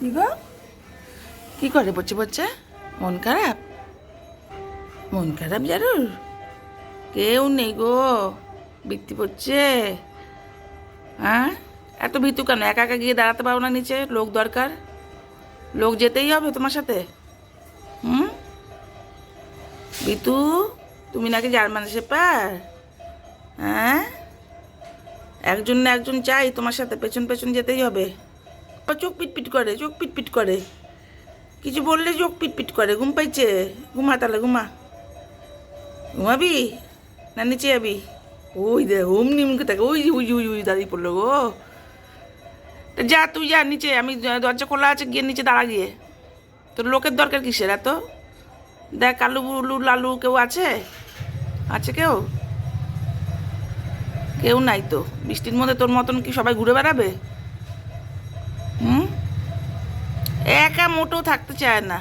কি গো? কি করে বলছে বলছে? মন খারাপ? মন খারাপ জারুর? কেউ নেই গো। বৃত্তি পড়ছে। হ্যাঁ? এত ভীতু কেন? একা একা গিয়ে দাঁড়াতে পারো না নিচে? লোক দরকার। লোক যেতেই হবে তোমার সাথে। হুম? বিতু তুমি নাকি জার্মান শেপার? হ্যাঁ? একজন না একজন চাই তোমার সাথে। পেছন পেছন যেতেই হবে। চোখ পিটপিট করে চোখ পিটপিট করে। কিছু বললে চোখ পিটপিট করে ঘুম পাইছে? ঘুমা তাহলে ঘুমা। ঘুমাবি? না নিচে যাবি? ওই দে হোম নিমকে থাকে ওই যে, যে, ওই ওই দাঁড়িয়ে পড়ল গো। যা তুই যা নিচে আমি দরজা খোলা আছে গিয়ে নিচে দাঁড়া গিয়ে। তোর লোকের দরকার কিসের এত? দেখ কালু বুলু লালু কেউ আছে? আছে কেউ? কেউ নাই তো। বৃষ্টির মধ্যে তোর মতন কি সবাই ঘুরে বেড়াবে? একা মোটেও থাকতে চায় না।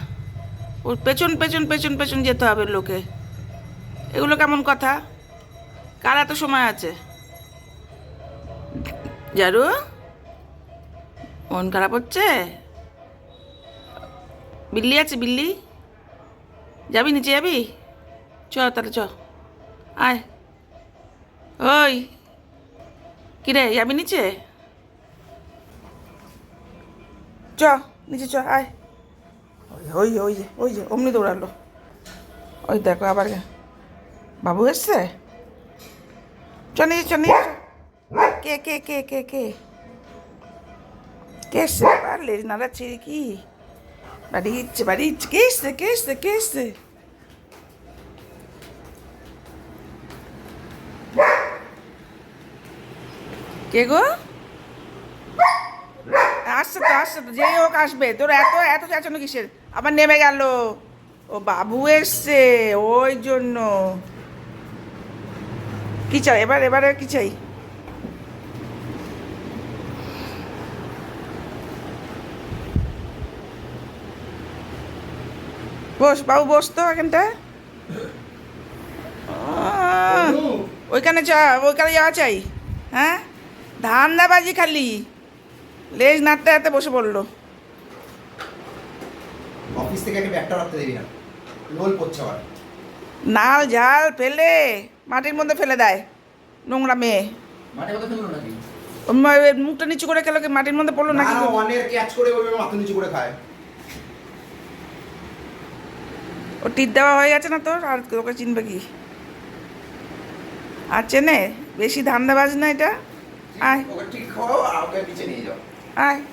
ওর পেছন পেছন পেছন পেছন যেতে হবে লোকে। এগুলো কেমন কথা? কার এত সময় আছে? জারু? মন খারাপ হচ্ছে? বিল্লি আছে, বিল্লি? যাবি, নিচে যাবি? চ, তাহলে চ। আয়। ওই। কিরে, যাবি নিচে? চ। নিচে চ আয়। ওই ওই ওই যে ওই যে, অমনি দৌড়ালো। ওই দেখো, আবার বাবু এসছে? চ নিচে চ নিচে কে কে কে কে কে? কে এসছে? পারলে নাড়াচ্ছে কি? বাড়ি ইচ্ছে বাড়ি ইচ্ছে কে এসছে কে এসছে কে এসছে? কে গো? আসছে তো আসছে তো যেই হোক আসবে। তোর এত এত চেঁচানো কিসের? আবার নেমে গেল। ও বাবু এসছে ওই জন্য। কি চাই? এবার এবারে কি চাই? বস বাবু বস তো এখানটা ওইখানে চা ওইখানে যাওয়া চাই। হ্যাঁ? ধান ধান্দাবাজি খালি। লেজ নাড়তে নাড়তে বসে পড়ল। অফিস থেকে একটা ব্যাগটা রাখতে দিবি না। লোল পড়ছে আবার। নাল ঝাল ফেলে মাটির মধ্যে ফেলে দেয় নোংরা মেয়ে। মাঠে কথা ফেলল নাকি? মুখটা নিচু করে খেলো কি? মাটির মধ্যে পড়ল নাকি? না অনের ক্যাচ করে ওই মাথা নিচু করে খায়। ও টিপ দেওয়া হয়ে গেছে না তোর? আর তোকে চিনবে কি? আর চেনে? বেশি ধান্দাবাজ না এটা? আয়। ওকে ঠিক খাওয়াও আর ওকে নিচে নিয়ে যাও। আয়